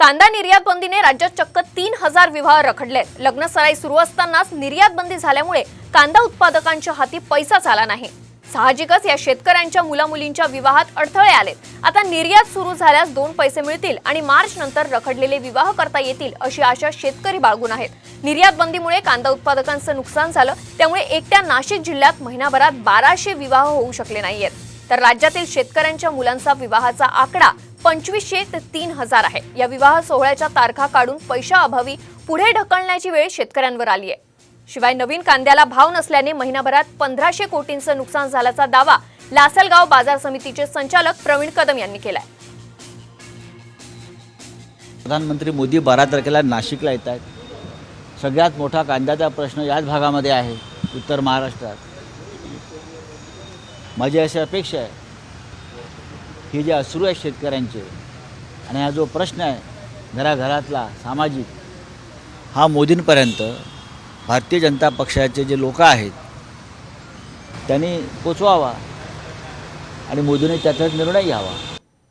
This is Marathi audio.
कांदा निर्यात बंदीने राज्यात चक्क तीन हजार विवाह रखडले लग्न सराई सुरू असतानाच निर्यात बंदी झाल्यामुळे कांदा उत्पादकांच्या हाती पैसाच आला नाही. साहजिकच या शेतकऱ्यांच्या मुलामुलींच्या विवाहात अडथळे आलेत. आता निर्यात सुरू झाल्यास दोन पैसे मिळतील आणि मार्च नंतर रखडलेले विवाह करता येतील अशी आशा शेतकरी बाळगून आहेत. निर्यात बंदीमुळे कांदा उत्पादकांचं नुकसान झालं. त्यामुळे एकट्या नाशिक जिल्ह्यात महिनाभरात बाराशे विवाह होऊ शकले नाहीयेत. तर राज्यातील शेतकऱ्यांच्या मुलांचा विवाहाचा आकडा पंचवीसशे ते तीन हजार आहे. या विवाह सोहळ्याच्या तारखा काढून पैशाअभावी पुढे ढकलण्याची वेळ शेतकऱ्यांवर आली आहे. शिवाय नवीन कांद्याला भाव नसल्याने महिनाभरात पंधराशे कोटींचं नुकसान झाल्याचा दावा लासलगाव बाजार समितीचे संचालक प्रवीण कदम यांनी केलाय. प्रधानमंत्री मोदी बारा तारखेला नाशिकला येत आहेत. सगळ्यात मोठा कांद्याचा प्रश्न याच भागामध्ये आहे उत्तर महाराष्ट्रात. माझी अशी अपेक्षा आहे हे जे अश्रू आहेत शेतकऱ्यांचे आणि हा जो प्रश्न आहे घराघरातला सामाजिक हा मोदींपर्यंत भारतीय जनता पक्षाचे जे लोक आहेत त्यांनी पोचवावा आणि मोदींनी त्याचाच निर्णय घ्यावा.